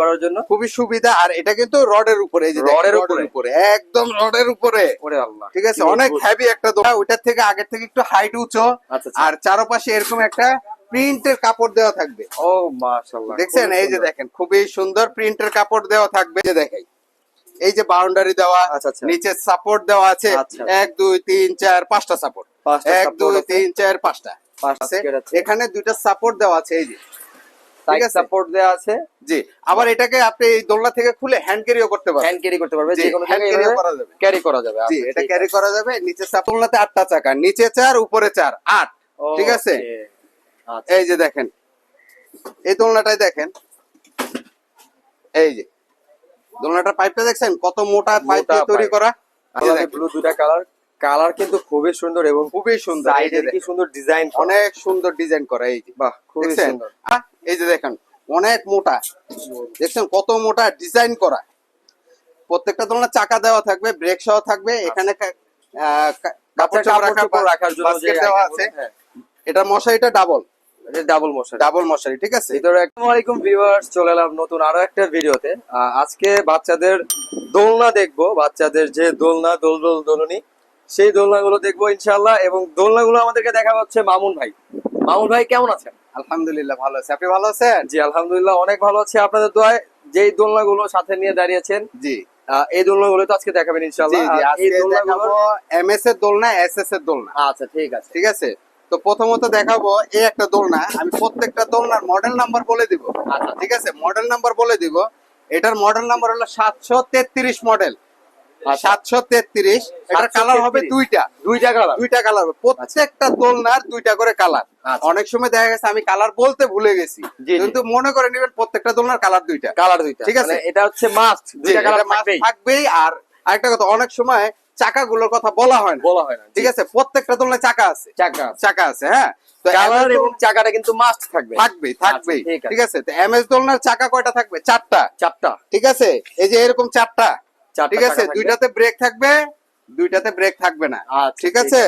করার জন্য খুবই সুবিধা। আর এটা কিন্তু রডের উপরে এই যে রডের উপরে? একদম রডের উপরে। ওরে আল্লাহ ঠিক আছে? অনেক হেভি একটা দোকান। ওইটার থেকে আগের থেকে একটু হাইট উঁচু। আচ্ছা আচ্ছা। আর চারপাশে এরকম একটা প্রিন্টের কাপড় দেওয়া থাকবে। ও মাশাআল্লাহ দেখছেন? এই যে সুন্দর। দেখেন খুবই সুন্দর প্রিন্টের কাপড় দেওয়া থাকবে। এই যে দেখাই এই যে বাউন্ডারি দেওয়া আচ্ছা। নিচে সাপোর্ট দেওয়া আছে। এক দুই তিন চার পাঁচটা সাপোর্ট এক দুই তিন চার পাঁচটা। এখানে দুইটা সাপোর্ট দেওয়া আছে এই যে। সাইড। সাপোর্ট দেওয়া আছে। জি আবার এটাকে আপনি এই দোলনা থেকে খুলে হ্যান্ড ক্যারিও করতে পারবেন। হ্যান্ড ক্যারি করতে পারবে যে কোনো জায়গায় carry করা যাবে। ক্যারি করা যাবে। জি আচ্ছা, এটা ক্যারি করা যাবে নিচে সাপোর্টলাতে আটটা চাকা নিচে চার উপরে চার আট ঠিক আছে? আচ্ছা। এই যে দেখেন এই দোলনাটাই দেখেন। এই যে দোলনাটার পাইপটা দেখছেন? কত মোটা পাইপ দিয়ে তৈরি করা? ব্লু দুটা কালার কালার কিন্তু খুবই সুন্দর এবং খুবই সুন্দর কি সুন্দর ডিজাইন অনেক সুন্দর ডিজাইন করা এই বাহ খুবই সুন্দর। এই যে দেখেন অনেক মোটা। দেখছেন কত মোটা ডিজাইন করা। প্রত্যেকটা দোলনা চাকা দেওয়া থাকবে ব্রেক সহ থাকবে এখানে কাপড় রাখার জন্য দেওয়া আছে। হ্যাঁ। এটা মশারিটা ডাবল ডাবল মশারি। ডাবল মশারি ঠিক আছে? আসসালামু আলাইকুম ভিউয়ার্স চলে এলাম নতুন আরও একটা ভিডিওতে। আজকে বাচ্চাদের দোলনা দেখব। বাচ্চাদের যে দোলনা দোল দোল দোলনি সেই দোলনাগুলো দেখব ইনশাল্লাহ এবং দোলনাগুলো আমাদেরকে দেখা হচ্ছে মামুন ভাই। মামুন ভাই কেমন আছেন? আলহামদুলিল্লাহ ভালো আছে। আপনি ভালো আছেন? জি আলহামদুলিল্লাহ অনেক ভালো আছে। আপনাদের দোয়ায় যেই দোলনাগুলো সাথে নিয়ে দাঁড়িয়েছেন জি। এই দোলনাগুলো তো আজকে দেখাবেন ইনশাল্লাহ এই দোলনাগুলো এমএস এর দোলনা এসএস এর দোলনা। আচ্ছা ঠিক আছে। ঠিক আছে? তো প্রথমত দেখাবো এই একটা দোলনা। আমি প্রত্যেকটা দোলনার মডেল নাম্বার বলে দিব। আচ্ছা। ঠিক আছে? মডেল নাম্বার বলে দিব। এটার মডেল নাম্বার হলো সাতশো তেত্রিশ মডেল। সাতশো তেত্রিশ। এটার কালার হবে দুইটা। দুইটা কালার দুইটা কালার প্রত্যেকটা দোলনার দুইটা করে কালার আচ্ছা। অনেক সময় দেখা গেছে আমি কালার বলতে ভুলে গেছি। কিন্তু মনে করে নেবেন প্রত্যেকটা দোলনার কালার দুইটা। কালার দুইটা। ঠিক আছে। মানে এটা হচ্ছে মাস্ট দুইটা কালার থাকবেই। আর আরেকটা কথা অনেক সময় চাকাগুলোর কথা বলা হয় না। বলা হয় না ঠিক আছে? প্রত্যেকটা দোলনায় চাকা আছে। চাকা চাকা আছে হ্যাঁ? কালার এবং চাকাটা কিন্তু মাস্ট থাকবে। থাকবেই আচ্ছা, ঠিক আছে। তো এমএস দোলনার চাকা কয়টা থাকবে? চারটা। চারটা। ঠিক আছে? এই যে এরকম চারটা। ঠিক আছে দুইটাতে ব্রেক থাকবে দুইটাতে ব্রেক থাকবে না। আচ্ছা, ঠিক আছে?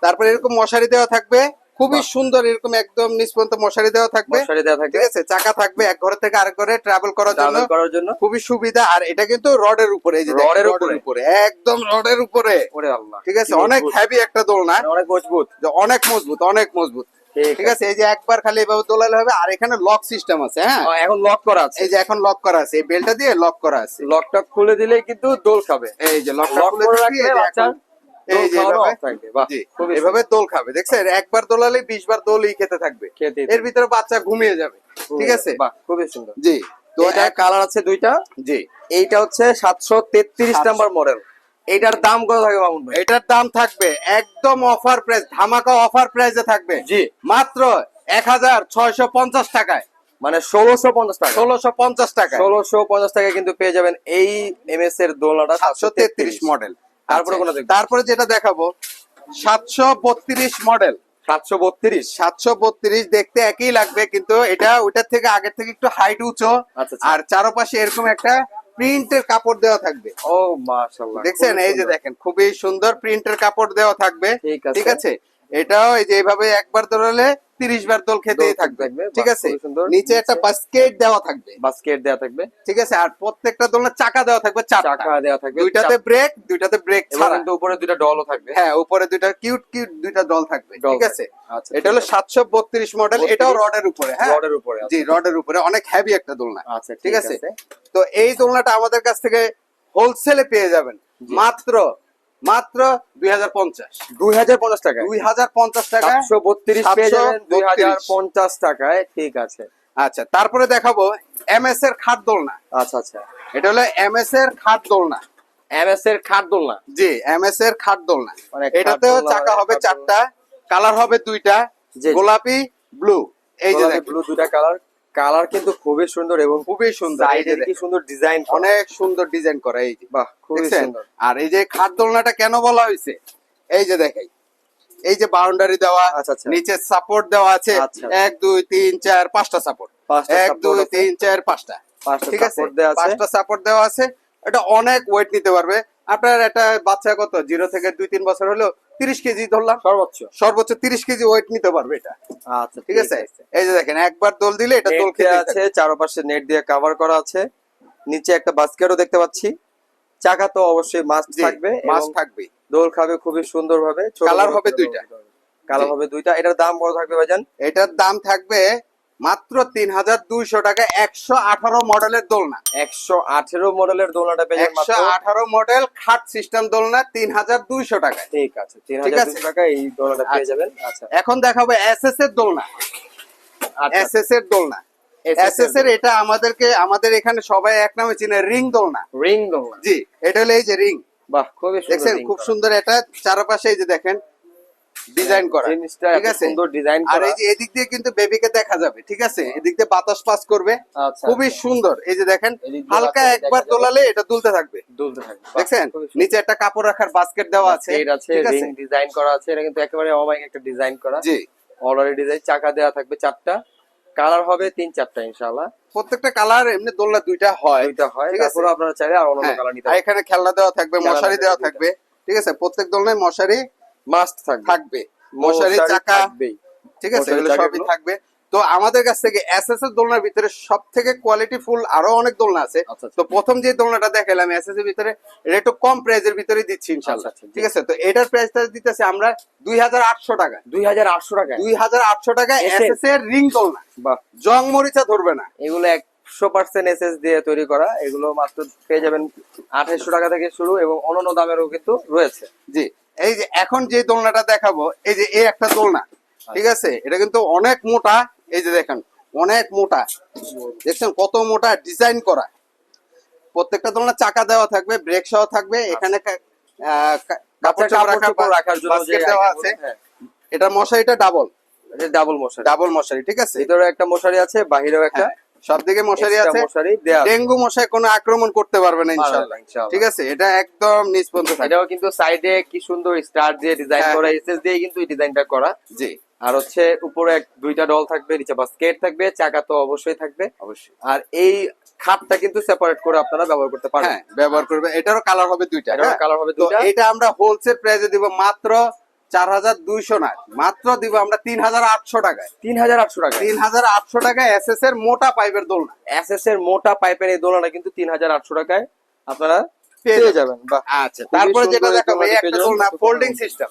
তারপরে এরকম মশারি দেওয়া থাকবে খুবই সুন্দর এরকম একদম নিচ পর্যন্ত মশারি দেওয়া থাকবে। মশারি দেওয়া থাকবে। ঠিক আছে চাকা থাকবে এক ঘর থেকে আরেক ঘরে ট্রাভেল করার জন্য। করার জন্য। খুবই সুবিধা আর এটা কিন্তু রডের উপরে এই যে রডের উপরে? একদম রডের উপরে। ওরে আল্লাহ ঠিক আছে অনেক। হেভি একটা দোলনা। মানে অনেক মজবুত। অনেক মজবুত অনেক মজবুত। ঠিক আছে এই যে একবার খালি এভাবে দোলালে হবে আর এখানে লক সিস্টেম আছে হ্যাঁ? এখন লক করা আছে। এই যে এখন লক করা আছে এই বেলটা দিয়ে লক করা আছে। লকটা খুলে কিন্তু দোল খাবে। এই যে লকটা খুলে রাখলে এই যে দোল এভাবে- খাবে দেখছেন? একবার দোলালে বিশ বার দোলই খেতে থাকবে। এর ভিতরে বাচ্চা ঘুমিয়ে যাবে ঠিক আছে? বাহ খুবই সুন্দর। জি তো কালার আছে দুইটা। জি। এইটা হচ্ছে সাতশো তেত্রিশ নাম্বার মডেল এইটার দাম কত থাকে মামুন ভাই? এটার দাম থাকবে একদম অফার প্রাইস ধামাকা অফার প্রাইসে থাকবে। জি। মাত্র এক হাজার ছয়শো পঞ্চাশ টাকায়। মানে ষোলোশো পঞ্চাশ টাকা ষোলোশো পঞ্চাশ টাকায়। ষোলোশো পঞ্চাশ টাকায় কিন্তু পেয়ে যাবেন এই এমএস এর দোলনাটা সাতশো তেত্রিশ মডেল তারপরে কোনো? তারপরে যেটা দেখাবো সাতশো বত্রিশ মডেল সাতশো বত্রিশ? সাতশো বত্রিশ দেখতে একই লাগবে কিন্তু এটা ওইটার থেকে আগের থেকে একটু হাইট উঁচু। আচ্ছা। আর চারপাশে এরকম একটা প্রিন্টের কাপড় দেওয়া থাকবে। ও মাশাআল্লাহ দেখছেন? এই যে দেখেন খুবই সুন্দর প্রিন্টের কাপড় দেওয়া থাকবে। ঠিক আছে। এটাও এই যে এইভাবে একবার দোলালে তিরিশ বার দোল খেতেই থাকবে। ঠিক আছে? নিচে একটা বাস্কেট দেওয়া থাকবে। বাস্কেট দেওয়া থাকবে। ঠিক আছে? আর প্রত্যেকটা দোলনা চাকা দেওয়া থাকবে চাকা দেওয়া থাকবে দুইটাতে ব্রেক দুইটাতে ব্রেক ছাড়া। উপরে দুইটা ডলও থাকবে। হ্যাঁ উপরে দুইটা কিউট কিউট দুইটা দল থাকবে। ঠিক আছে? আচ্ছা এটা হলো সাতশো বত্রিশ মডেল এটাও রডের উপরে হ্যাঁ? রডের উপরে জি রডের উপরে অনেক হেভি একটা দোলনা। আচ্ছা ঠিক আছে? তো এই দোলনাটা আমাদের কাছ থেকে হোলসেলে পেয়ে যাবেন। মাত্র মাত্র দুই হাজার পঞ্চাশ। দুই হাজার পঞ্চাশ টাকা দুই হাজার পঞ্চাশ টাকা সাতশো বত্রিশ দুই হাজার পঞ্চাশ টাকায় ঠিক আছে। আচ্ছা তারপরে দেখাবো এমএস এর খাট দোলনা। আচ্ছা আচ্ছা। এটা হলো এমএস এর খাট দোলনা। এমএস এর খাট দোলনা? জি এমএস এর খাট দোলনা। মানে এটাতেও দোলনা, চাকা হবে চারটা কালার হবে দুইটা। গোলাপি ব্লু। এই যে ব্লু দুইটা কালার কালার কিন্তু খুবই সুন্দর এবং খুবই সুন্দর যে কি সুন্দর ডিজাইন অনেক সুন্দর ডিজাইন করা এই বাহ খুবই সুন্দর। আর এই যে খাট দোলনাটা কেন বলা হয়েছে? এই যে দেখাই এই যে বাউন্ডারি দেওয়া আচ্ছা, আচ্ছা। নিচে সাপোর্ট দেওয়া আছে আচ্ছা। এক দুই তিন চার পাঁচটা সাপোর্ট এক দুই। তিন চার পাঁচটা। ঠিক আছে? support দেওয়া আছে। পাঁচটা সাপোর্ট দেওয়া আছে। এটা অনেক ওয়েট নিতে পারবে। আপনার একটা বাচ্চা কত? জিরো থেকে দুই তিন বছর হলেও তিরিশ কেজি ধরলাম। সর্বোচ্চ। সর্বোচ্চ তিরিশ কেজি ওয়েট নিতে পারবে এটা। আচ্ছা ঠিক আছে? এই যে দেখেন একবার দোল দিলে এটা দোল দেয়া আছে চারপাশে নেট দিয়ে কভার করা আছে। নিচে একটা বাস্কেটও দেখতে পাচ্ছি। চাকা তো অবশ্যই মাছ থাকবে মাছ থাকবে দোল খাবে খুবই সুন্দর ভাবে কালার হবে দুইটা। কালার হবে দুইটা। এটার দাম কত থাকবে ভাইজান? এটার দাম থাকবে মাত্র তিন হাজার দুইশো টাকা একশো আঠারো মডেলের দোলনা। একশো আঠেরো মডেলের দোলনাটা পেয়ে একশো আঠারো মডেল খাট সিস্টেম দোলনা তিন হাজার দুইশো টাকা ঠিক আছে তিন হাজার। টাকা এই দোলনাটা পেয়ে আচ্ছা। যাবেন। আচ্ছা। এখন দেখাবো এস এস এর দোলনা। এস এস এর দোলনা। এস এস এর এটা আমাদেরকে আমাদের এখানে সবাই এক নামে চিনে রিং দোলনা। রিং দোলনা। জি এটা হলো এই যে রিং। বাহ খুবই দেখছেন? খুব সুন্দর এটা। চারপাশে এই যে দেখেন ডিজাইন করা। জিনিসটা ঠিক আছে? সুন্দর ডিজাইন করা। আর এই যে এদিক দিয়ে কিন্তু বেবিকে দেখা যাবে ঠিক আছে? এদিক দিয়ে বাতাস পাস করবে। আচ্ছা খুবই আচ্ছা। সুন্দর। এই যে দেখেন হালকা একবার দোলালে এটা দুলতে থাকবে। দুলতে থাকবে। বাহ, দেখছেন? নিচে একটা কাপড় রাখার বাস্কেট দেওয়া আছে এর আছে রিং ডিজাইন করা আছে এটা কিন্তু একেবারে অমাইক একটা ডিজাইন করা। জি। অলরেডি ডিজাইন চাকা দেওয়া থাকবে চারটা। কালার হবে তিন চারটা ইনশাআল্লাহ। প্রত্যেকটা কালার এমনি দোলনা দুইটা হয় দুইটা হয় ঠিক আছে। তারপরে আপনারা চাইলে আর অন্য হ্যাঁ, কালার নিতে এখানে খেলনা দেওয়া থাকবে মশারি দেওয়া থাকবে। ঠিক আছে? প্রত্যেক দোলনায় মশারি মাস্ট থাকবে। থাকবে। মশারি চাকা ঠিক আছে এগুলো সবই থাকবে। তো আমাদের কাছ থেকে এস এস এর দোলনার ভিতরে সব থেকে কোয়ালিটি ফুল আরও অনেক দোলনা আছে। আচ্ছা, আচ্ছা। তো প্রথম যে দোলনাটা দেখালাম এস এস এর ভিতরে এটা একটু কম প্রাইজের ভিতরে দিচ্ছি ইনশাল্লাহ আচ্ছা, ঠিক আছে তো এটার প্রাইসটা দিতেছে আমরা দুই হাজার আটশো টাকা। দুই হাজার আটশো টাকা? দুই হাজার আটশো টাকা এস এস এর রিং দোলনা। বাহ। জং মরিচা ধরবে না। এগুলো একশো পার্সেন্ট এসএস দিয়ে তৈরি করা এগুলো মাত্র পেয়ে যাবেন আঠাইশশো টাকা থেকে শুরু এবং দামেরও কিন্তু রয়েছে। জি এই যে এখন যে দোলনাটা দেখাবো এই যে এই একটা দোলনা ঠিক আছে? এটা কিন্তু অনেক মোটা এই যে দেখেন অনেক মোটা। দেখছেন কত মোটা ডিজাইন করা। প্রত্যেকটা দোলনা চাকা দেওয়া থাকবে ব্রেক সহ থাকবে এখানে আহ, কাপড় রাখার জন্য দেওয়া আছে। হ্যাঁ, এটা মশারিটা ডাবল ডাবল মশারি। ডাবল মশারি ঠিক আছে? ভিতরে একটা মশারি আছে বাহিরেও একটা। হ্যাঁ, সব দিকে মশারি আছে। ডেঙ্গু মশাই কোনো আক্রমণ করতে পারবে না ইনশাআল্লাহ। ঠিক আছে? এটা একদম নিচ পর্যন্ত এটাও কিন্তু সাইডে কি সুন্দর স্টার দিয়ে ডিজাইন হ্যাঁ। করা এসএস দিয়ে কিন্তু এই ডিজাইনটা করা। জি। আর হচ্ছে উপরে এক দুইটা ডল থাকবে নিচে বাস্কেট থাকবে চাকা তো অবশ্যই থাকবে। অবশ্যই। আর এই খাটটা কিন্তু সেপারেট করে আপনারা ব্যবহার করতে পারবেন। হ্যাঁ ব্যবহার করবে। এটারও কালার হবে দুইটা হ্যাঁ? কালার হবে দুইটা। এটা আমরা হোলসেল প্রাইসে দিব মাত্র চার হাজার দুইশো না মাত্র দিব আমরা তিন হাজার আটশো টাকায়। তিন হাজার আটশো টাকা তিন হাজার আটশো টাকায় এস এস এর মোটা পাইপের দোলনা। এস এর মোটা পাইপের এই কিন্তু তিন হাজার আটশো টাকায় আপনারা পেয়ে যাবেন। আচ্ছা তারপরে যেটা এই দেখাবো এই একটা পেয়ে দোলনা folding system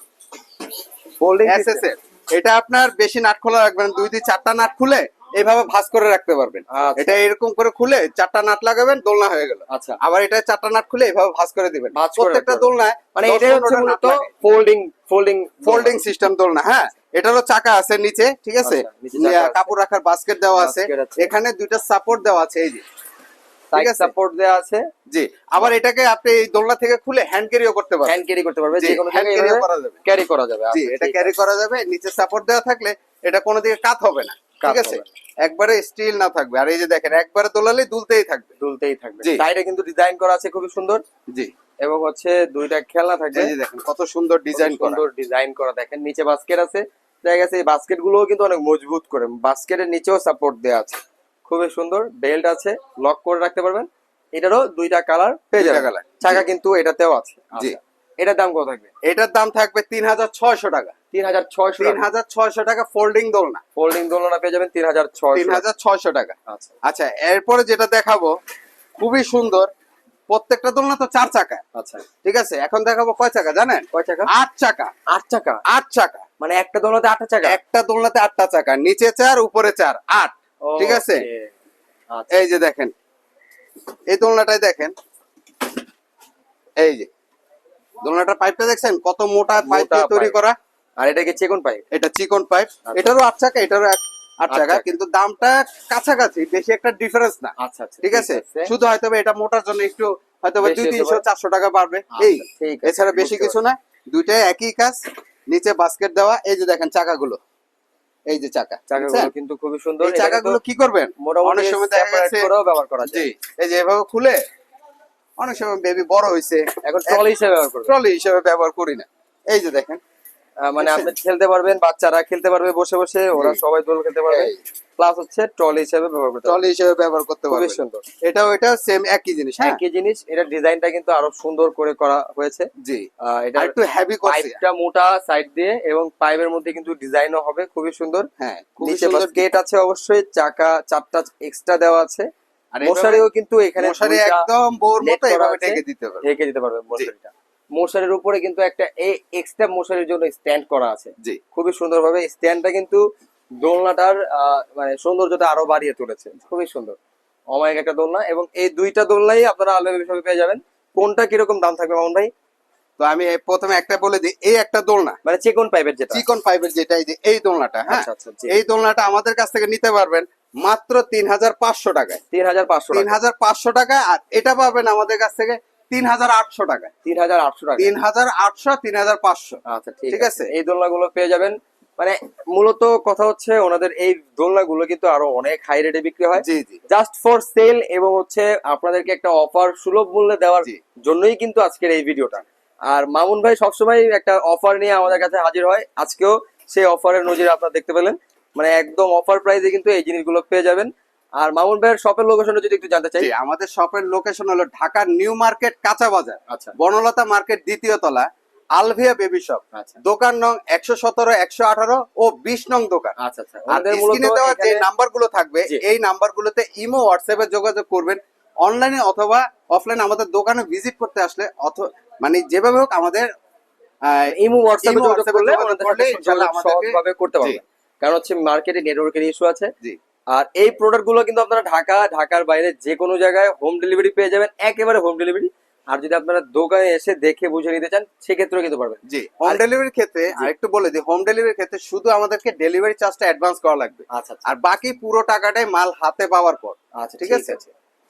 folding S S এর। এটা আপনার বেশি নাট খোলা রাখবেন দুই দুই চারটা নাট খুলে এইভাবে ভাঁজ করে রাখতে পারবেন। আচ্ছা। এটা এরকম করে খুলে চারটা নাট লাগাবেন দোলনা হয়ে গেল। আচ্ছা। আবার এটা চারটা নাট খুলে এইভাবে ভাঁজ করে দিবেন। প্রত্যেকটা দোলনায় মানে এটাই হচ্ছে মূলত ফোল্ডিং ফোল্ডিং ফোল্ডিং সিস্টেম দোলনা হ্যাঁ? এটারও চাকা আছে নিচে ঠিক আছে? আচ্ছা। কাপড় রাখার বাস্কেট দেওয়া আছে। এখানে দুইটা সাপোর্ট দেওয়া আছে এই যে। আছে। সাপোর্ট দেওয়া আছে। জি। আবার এটাকে আপনি এই দোলনা থেকে খুলে হ্যান্ড ক্যারিও করতে পারবেন। হ্যান্ড ক্যারি করতে পারবে জি, যে কোনো hand carry করা যাবে। ক্যারি করা যাবে। জি আচ্ছা, এটা ক্যারি করা যাবে। নিচে সাপোর্ট দেওয়া থাকলে এটা কোনো দিকে কাত হবে না। ঠিক আছে? একবারে স্টিল না থাকবে। আর এই যে দেখেন একবারে দোলালে দুলতেই থাকবে। দুলতেই থাকবে। সাইডে কিন্তু ডিজাইন করা আছে খুবই সুন্দর। জি। এবং হচ্ছে দুইটা খেলনা থাকবে। এই দেখেন কত সুন্দর ডিজাইন করা। সুন্দর ডিজাইন করা। দেখেন নিচে বাস্কেট আছে। দেখা গেছে এই বাস্কেট গুলোও কিন্তু অনেক মজবুত করে। বাস্কেটের নিচেও সাপোর্ট দেওয়া আছে। খুবই সুন্দর। বেল্ট আছে। লক করে রাখতে পারবেন। এটারও দুইটা কালার পেয়ে colour। চাকা কিন্তু এটাতেও আছে। জি। এটার দাম কত থাকবে? এটার দাম থাকবে তিন হাজার ছয়শো টাকা। তিন হাজার ছয়শো তিন হাজার ছয়শো টাকা ফোল্ডিং দোলনা। ফোল্ডিং দোলনা পেয়ে যাবেন তিন হাজার ছয় তিন হাজার ছয়শো টাকা। আচ্ছা। আচ্ছা এরপরে যেটা দেখাবো খুবই সুন্দর প্রত্যেকটা দোলনা তো চার চাকা। আচ্ছা। ঠিক আছে এখন দেখাবো কয় চাকা জানেন? কয় চাকা? আট চাকা। আট চাকা? আট চাকা। মানে একটা দোলনাতে আটটা চাকা? একটা দোলনাতে আটটা চাকা নিচে চার উপরে চার আট। ঠিক আছে? আচ্ছা। এই যে দেখেন এই দোলনাটাই দেখেন এই যে। দোলনাটার পাইপটা দেখছেন? কত মোটা পাইপ দিয়ে তৈরি করা। আর এটা কি চেগুন পাইপ এটা চিকন পাইপ আচ্ছা। এটারও আট চাকা এটারও আট চাকা। কিন্তু দামটা কাছাকাছি বেশি একটা ডিফারেন্স না। আচ্ছা আচ্ছা ঠিক আছে? শুধু হয়তো এটা মোটার জন্য একটু হয়তো দুই তিনশো চারশো টাকা বাড়বে। আচ্ছা, এই এছাড়া বেশি কিছু না। দুইটাই একই কাজ নিচে বাস্কেট দেওয়া। এই যে দেখেন চাকাগুলো। এই যে চাকা চাকাগুলো কিন্তু খুবই সুন্দর। এই চাকাগুলো কি করবেন? অনেক সময় দেখা ব্যবহার করা যায়। এই যে এভাবে খুলে অনেক সময় বেবি বড় হয়েছে এখন ট্রলি হিসেবে ব্যবহার করবে ট্রলি হিসেবে ব্যবহার করি না। এই যে দেখেন মানে আপনি খেলতে পারবেন বাচ্চারা খেলতে পারবে বসে বসে ওরা সবাই দোল খেলতে পারবে। প্লাস হচ্ছে ট্রলি হিসেবে ব্যবহার করতে পারবে। ট্রলি হিসেবে ব্যবহার করতে পারবেন। সুন্দর। এটা ওইটা সেম একই জিনিস হ্যাঁ? একই জিনিস এটা ডিজাইনটা কিন্তু আরও সুন্দর করে করা হয়েছে। জি। এটা একটু হেভি করছে। পাইপটা মোটা সাইড দিয়ে এবং পাইপের মধ্যে কিন্তু ডিজাইনও হবে খুবই সুন্দর। হ্যাঁ নিচে সুন্দর গেট আছে অবশ্যই চাকা চারটা এক্সট্রা দেওয়া আছে। আর মশারিও কিন্তু এখানে মশারি একদম বোর মতো এভাবে ঢেকে দিতে পারবে। ঢেকে দিতে পারবে মশারিটা। মশারির উপরে কিন্তু একটা এক্সট্রা মশারির জন্য স্ট্যান্ড করা আছে। জি। খুবই সুন্দরভাবে স্ট্যান্ডটা কিন্তু দোলনাটার মানে সৌন্দর্যটা আরও বাড়িয়ে তুলেছে। খুবই সুন্দর। অমায়িক একটা দোলনা এবং এই দুইটা দোলনাই আপনারা আলাদা হিসাবে পেয়ে যাবেন। কোনটা কীরকম দাম থাকবে মামুন ভাই? তো আমি প্রথমে একটা বলে দিই এই একটা দোলনা। মানে চিকন পাইপের যেটা। চিকন ফাইভের যেটা এই যে এই দোলনাটা হ্যাঁ? আচ্ছা আচ্ছা এই দোলনাটা আমাদের কাছ থেকে নিতে পারবেন। মাত্র তিন হাজার পাঁচশো টাকায়। তিন হাজার পাঁচশো তিন হাজার পাঁচশো টাকা আর এটা পাবেন আমাদের কাছ থেকে তিন হাজার আটশো টাকায়। তিন হাজার আটশো টাকা। তিন হাজার আটশো তিন হাজার পাঁচশো। আচ্ছা ঠিক আছে? এই দোলনাগুলো পেয়ে যাবেন। মানে মূলত কথা হচ্ছে ওনাদের এই দোলনাগুলো কিন্তু আরও অনেক হাই রেটে বিক্রি হয়। জি জি। জাস্ট ফর সেল এবং হচ্ছে আপনাদেরকে একটা অফার সুলভ মূল্যে দেওয়ার জন্যই কিন্তু আজকের এই ভিডিওটা আর মামুন ভাই সবসময় একটা অফার নিয়ে আমাদের কাছে হাজির হয়। আজকেও সেই অফারের নজির আপনারা দেখতে পেলেন। মানে একদম অফার প্রাইসে কিন্তু এই জিনিসগুলো পেয়ে যাবেন। আর মামুন ভাইয়ের শপের লোকেশনটা যদি একটু জানতে চাই। আমাদের শপের লোকেশন হলো ঢাকার নিউ মার্কেট কাঁচা বাজার। আচ্ছা। বনলতা মার্কেট দ্বিতীয় তলা আলভিয়া বেবি শপ আচ্ছা। দোকান নং একশো সতেরো একশো আঠারো ও বিশ নং দোকান। আচ্ছা আচ্ছা। দেওয়া যে নাম্বারগুলো থাকবে এই নাম্বার গুলোতে ইমো হোয়াটসঅ্যাপে যোগাযোগ করবেন। অনলাইনে অথবা অফলাইনে আমাদের দোকানে ভিজিট করতে আসলে অথ- মানে যেভাবে হোক আমাদের ইমো হোয়াটসঅ্যাপে যোগাযোগ করলে সহজভাবে করতে জি। কারণ হচ্ছে মার্কেটে নেটওয়ার্কের ইস্যু আছে। আর এই প্রোডাক্টগুলো কিন্তু আপনারা ঢাকা ঢাকার বাইরে যে কোনো জায়গায় হোম ডেলিভারি পেয়ে যাবেন একেবারে হোম ডেলিভারি আর যদি আপনারা দোকানে এসে দেখে বুঝে নিতে চান সেক্ষেত্রেও কিন্তু পারবেন। জি হোম ডেলিভারির ক্ষেত্রে আরেকটু বলে দিই হোম ডেলিভারির ক্ষেত্রে শুধু আমাদেরকে ডেলিভারি চার্জটা অ্যাডভান্স করা লাগবে। আচ্ছা আচ্ছা। আর বাকি পুরো টাকাটাই মাল হাতে পাওয়ার পর। আচ্ছা ঠিক? আছে?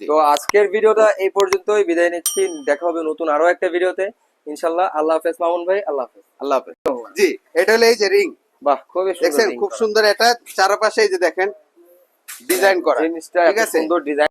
তো আজকের ভিডিওটা এই পর্যন্তই বিদায় নিচ্ছি। দেখা হবে নতুন আরও একটা ভিডিওতে। ইনশাল্লাহ আল্লাহ হাফেজ মামুন ভাই আল্লাহ হাফেজ। আল্লাহ হাফেজ। জি এটা হলো এই যে রিং বাহ খুবই সুন্দর দেখছেন খুব সুন্দর এটা। চারপাশে এই যে দেখেন ডিজাইন করা। জিনিসটা ঠিক আছে? সুন্দর ডিজাইন